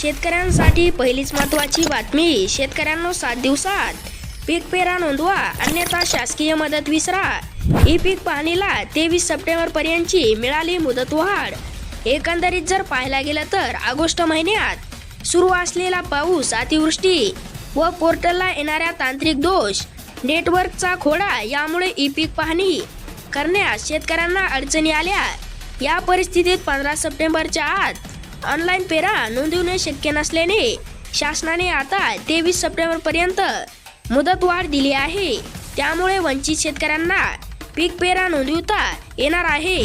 शेतकऱ्यांसाठी पहिलीच महत्त्वाची बातमी शेतकऱ्यांनो सात दिवसात. पीक पेरा नोंदवा अन्यथा शासकीय मदत विसरा. ई पीक पाहणीला तेवीस सप्टेंबर पर्यंतची मिळाली मुदतवाढ एकंदरीत जर पाहायला गेलं तर ऑगस्ट महिन्यात सुरू असलेला पाऊस अतिवृष्टी व पोर्टलला येणाऱ्या तांत्रिक दोष नेटवर्कचा खोडा यामुळे ई पीक पाहणी करण्यास शेतकऱ्यांना अडचणी आल्या. या परिस्थितीत पंधरा सप्टेंबरच्या आत ऑनलाईन पेरा नोंदवणे शक्य नसल्याने शासनाने आता तेवीस सप्टेंबर पर्यंत मुदतवाढ दिली आहे. त्यामुळे वंचित शेतकऱ्यांना पीक पेरा नोंदवता येणार आहे.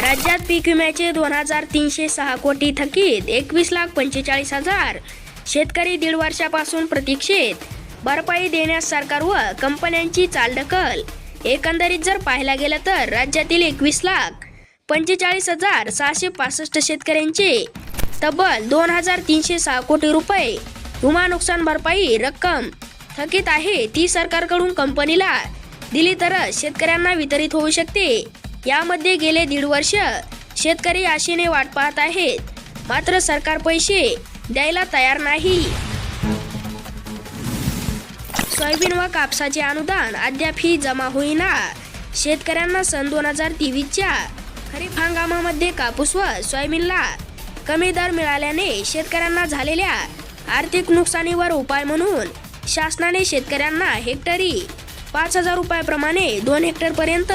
राज्यात पीक विम्याचे दोन हजार तीनशे सहा कोटी थकीत एकवीस लाख पंचेचाळीस हजार शेतकरी दीड वर्षापासून प्रतीक्षेत. भरपाई देण्यास सरकार व कंपन्यांची चालढकल. एकंदरीत जर पाहायला गेलं तर राज्यातील एकवीस लाख पंचेचाळीस हजार सहाशे पासष्ट शेतकऱ्यांचे. तब्बल दोन हजार तीनशे सहा कोटी रुपये. विमा नुकसान भरपाई रक्कम थकीत आहे ती सरकारकडून कंपनीला दिली तरच शेतकऱ्यांना वितरित होऊ शकते. यामध्ये गेले दीड वर्ष शेतकरी आशेने वाट पाहत आहेत. मात्र सरकार पैसे द्यायला तयार नाही. सोयाबीन व कापसाचे अनुदान अद्याप ही जमा होईना. शेतकऱ्यांना सन दोन हजार तेवीसच्या खरीप हंगामामध्ये कापूस व सोयाबीनला कमी दर मिळाल्याने शेतकऱ्यांना झालेल्या आर्थिक नुकसानीवर उपाय म्हणून शासनाने शेतकऱ्यांना हेक्टरी पाच हजार रुपयाप्रमाणे दोन हेक्टरपर्यंत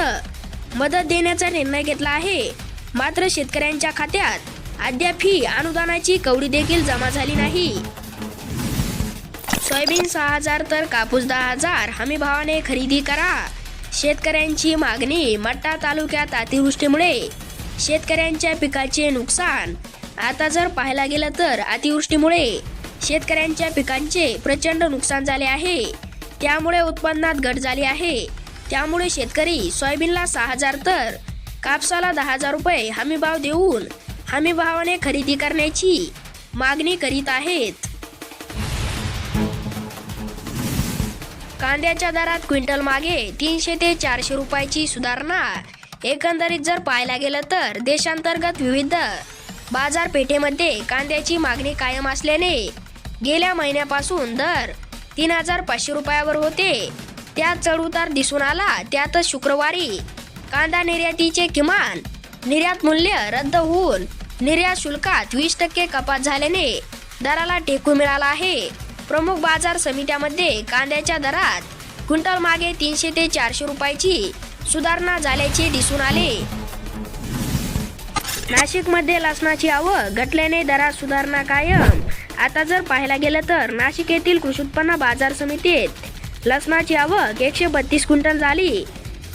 मदत देण्याचा निर्णय घेतला आहे. मात्र शेतकऱ्यांच्या खात्यात अद्याप ही अनुदानाची कवडी देखील जमा झाली नाही. सोयाबीन सहा हजार तर कापूस दहा हजार. हमी भावाने खरेदी करा. शेतकऱ्यांची मागणी मट्टा तालुक्यात अतिवृष्टीमुळे. शेतकऱ्यांच्या पिकाचे नुकसान. आता जर पाहायला गेलं तर अतिवृष्टीमुळे. शेतकऱ्यांच्या पिकांचे प्रचंड नुकसान झाले आहे. त्यामुळे उत्पन्नात घट झाली आहे. त्यामुळे शेतकरी सोयाबीनला सहा हजार तर कापसाला दहा हजार रुपये हमीभाव देऊन हमीभावाने खरेदी करण्याची मागणी करीत आहेत. कांद्याच्या दरात क्विंटल मागे तीनशे ते चारशे रुपयाची सुधारणा. एकंदरीत जर पाहायला गेलं तर देशांतर्गत विविध बाजारपेठेमध्ये कांद्याची मागणी कायम असल्याने गेल्या महिन्यापासून दर तीन हजार पाचशे रुपयावर होते. त्यात चढउतार दिसून आला. त्यातच शुक्रवारी कांदा निर्यातीचे किमान निर्यात मूल्य रद्द होऊन निर्यात शुल्कात वीस टक्के कपात झाल्याने दराला टेकू मिळाला आहे. प्रमुख बाजार समित्यामध्ये कांद्याच्या दरात क्विंटल मागे तीनशे ते चारशे रुपयाची सुधारणा झाल्याचे दिसून आले. नाशिकमध्ये लसणाची आवक घटल्याने दरात सुधारणा कायम. आता जर पाहायला गेलं तर नाशिक येथील कृषी उत्पन्न बाजार समितीत लसणाची आवक एकशे बत्तीस क्विंटल झाली.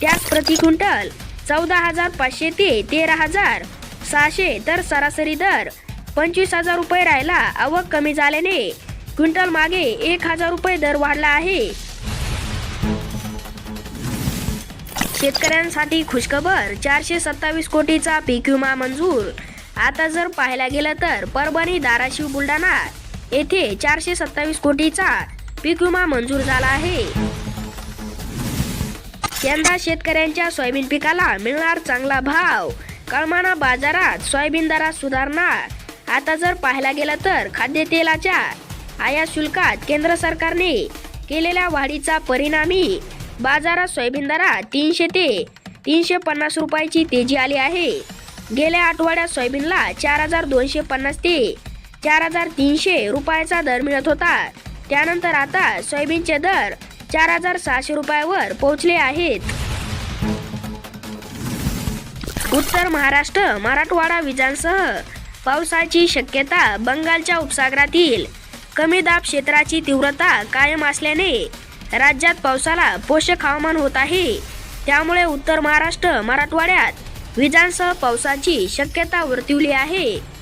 त्यास प्रति क्विंटल चौदा हजार पाचशे ते तेरा हजार सहाशे तर सरासरी दर पंचवीस हजार रुपये राहिला आवक कमी झाल्याने क्विंटल मागे एक हजार रुपये दर वाढला आहे. शेतकऱ्यांसाठी खुशखबर चारशे सत्तावीस कोटीचा पीक विमा मंजूर. आता जर पाहायला गेलं तर परभणी धाराशिव बुलढाणा येथे चारशे सत्तावीस कोटीचा पीक विमा मंजूर झाला आहे. यंदा शेतकऱ्यांच्या सोयाबीन पिकाला मिळणार चांगला भाव. कळमाना बाजारात सोयाबीन दरात सुधारणा. आता जर पाहायला गेलं तर खाद्यतेलाच्या आयात शुल्कात केंद्र सरकारने केलेल्या वाढीचा परिणामी बाजारात सोयाबीन दरात तीनशे ते तीनशे पन्नास रुपयाची तेजी आली आहे. गेल्या आठवड्यात सोयाबीनला चार हजार दोनशे पन्नास ते चार हजार तीनशे रुपयाचा दर मिळत होता. त्यानंतर आता सोयाबीनचे दर चार हजार सहाशे रुपयावर पोहोचले आहेत. उत्तर महाराष्ट्र मराठवाडा विजांसह पावसाची शक्यता बंगालच्या उपसागरातील कमी दाब क्षेत्राची तीव्रता कायम असल्याने राज्यात पावसाला पोषक हवामान होत आहे. त्यामुळे उत्तर महाराष्ट्र मराठवाड्यात विजांसह पावसाची शक्यता वर्तवली आहे.